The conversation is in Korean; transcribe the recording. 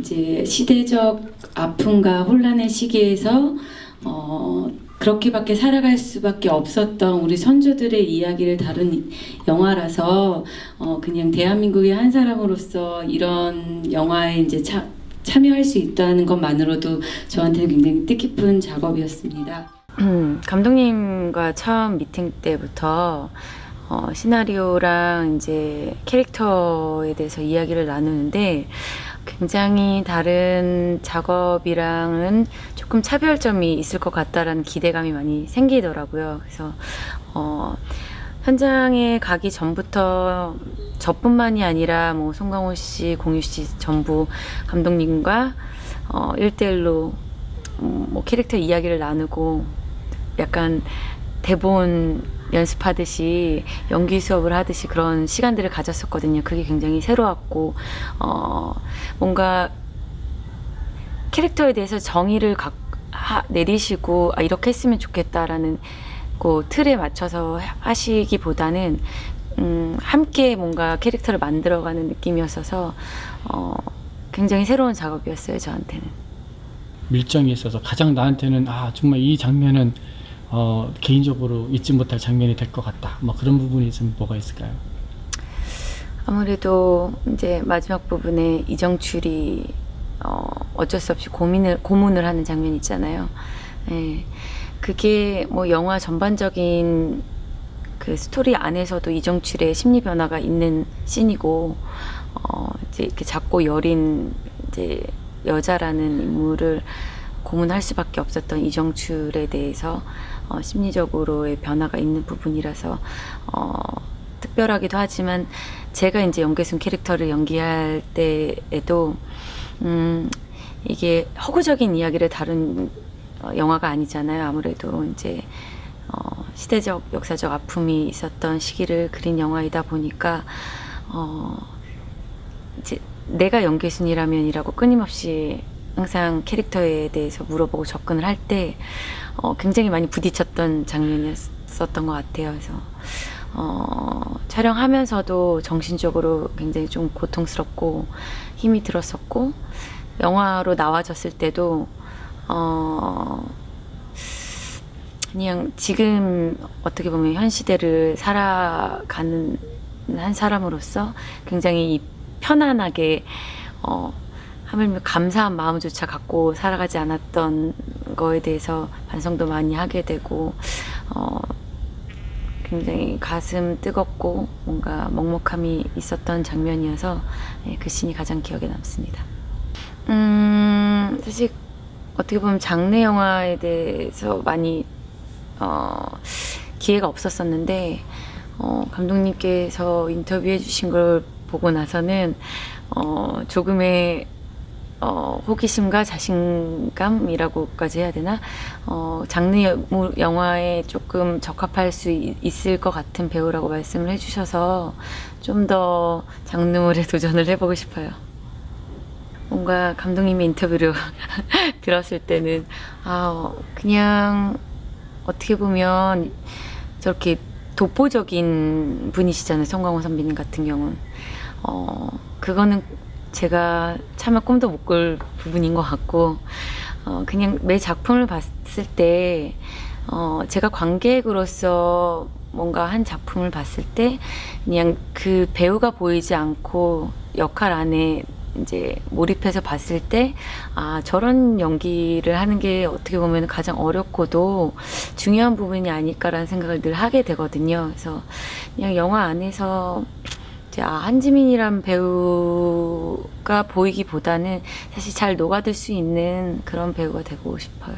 이제 시대적 아픔과 혼란의 시기에서 어, 그렇게밖에 살아갈 수밖에 없었던 우리 선조들의 이야기를 다룬 영화라서 어, 그냥 대한민국의 한 사람으로서 이런 영화에 이제 차, 참여할 수 있다는 것만으로도 저한테는 굉장히 뜻깊은 작업이었습니다. 음, 감독님과 처음 미팅 때부터 어, 시나리오랑 이제 캐릭터에 대해서 이야기를 나누는데 굉장히 다른 작업이랑은 조금 차별점이 있을 것 같다라는 기대감이 많이 생기더라고요. 그래서 어, 현장에 가기 전부터 저뿐만이 아니라 뭐 송강호 씨, 공유 씨 전부 감독님과 어, 1대1로 음, 뭐 캐릭터 이야기를 나누고 약간 대본 연습하듯이 연기 수업을 하듯이 그런 시간들을 가졌었거든요. 그게 굉장히 새로웠고 어 뭔가 캐릭터에 대해서 정의를 각, 하, 내리시고 아, 이렇게 했으면 좋겠다라는 그 틀에 맞춰서 하- 하시기보다는 음, 함께 뭔가 캐릭터를 만들어가는 느낌이었어서 어, 굉장히 새로운 작업이었어요 저한테는. 밀정이 있어서 가장 나한테는 아 정말 이 장면은 어, 개인적으로 잊지 못할 장면이 될 것 같다. 뭐 그런 부분이 좀 뭐가 있을까요? 아무래도 이제 마지막 부분에 이정출이 어, 어쩔 수 없이 고민을 고문을 하는 장면 있잖아요. 예. 그게 뭐 영화 전반적인 그 스토리 안에서도 이정출의 심리 변화가 있는 씬이고 어, 이제 이렇게 작고 여린 이제 여자라는 인물을 고문할 수밖에 없었던 이정출에 대해서 어, 심리적으로의 변화가 있는 부분이라서 어, 특별하기도 하지만 제가 이제 연계순 캐릭터를 연기할 때에도 음, 이게 허구적인 이야기를 다룬 어, 영화가 아니잖아요. 아무래도 이제 어, 시대적 역사적 아픔이 있었던 시기를 그린 영화이다 보니까 어, 이제 내가 연계순이라면이라고 끊임없이 항상 캐릭터에 대해서 물어보고 접근을 할 때 어, 굉장히 많이 부딪혔던 장면이었었던 것 같아요. 그래서 어, 촬영하면서도 정신적으로 굉장히 좀 고통스럽고 힘이 들었었고 영화로 나와졌을 때도 어, 그냥 지금 어떻게 보면 현 시대를 살아가는 한 사람으로서 굉장히 이 편안하게 어, 하물며 감사한 마음조차 갖고 살아가지 않았던 거에 대해서 반성도 많이 하게 되고 어, 굉장히 가슴 뜨겁고 뭔가 먹먹함이 있었던 장면이어서 예, 그 씬이 가장 기억에 남습니다. 음, 사실 어떻게 보면 장르 영화에 대해서 많이 어, 기회가 없었었는데 어, 감독님께서 인터뷰해 주신 걸 보고 나서는 어, 조금의 어, 호기심과 자신감이라고까지 해야 되나? 어, 장르 여- 뭐, 영화에 조금 적합할 수 있- 있을 것 같은 배우라고 말씀을 해주셔서 좀 더 장르물에 도전을 해보고 싶어요. 뭔가 감독님의 인터뷰를 들었을 때는, 아, 어, 그냥 어떻게 보면 저렇게 독보적인 분이시잖아요. 송강호 선배님 같은 경우는. 어, 그거는 제가 차마 꿈도 못 꿀 부분인 것 같고, 어, 그냥 매 작품을 봤을 때, 어, 제가 관객으로서 뭔가 한 작품을 봤을 때, 그냥 그 배우가 보이지 않고 역할 안에 이제 몰입해서 봤을 때, 아, 저런 연기를 하는 게 어떻게 보면 가장 어렵고도 중요한 부분이 아닐까라는 생각을 늘 하게 되거든요. 그래서 그냥 영화 안에서 이제 아, 한지민이란 배우가 보이기보다는 사실 잘 녹아들 수 있는 그런 배우가 되고 싶어요.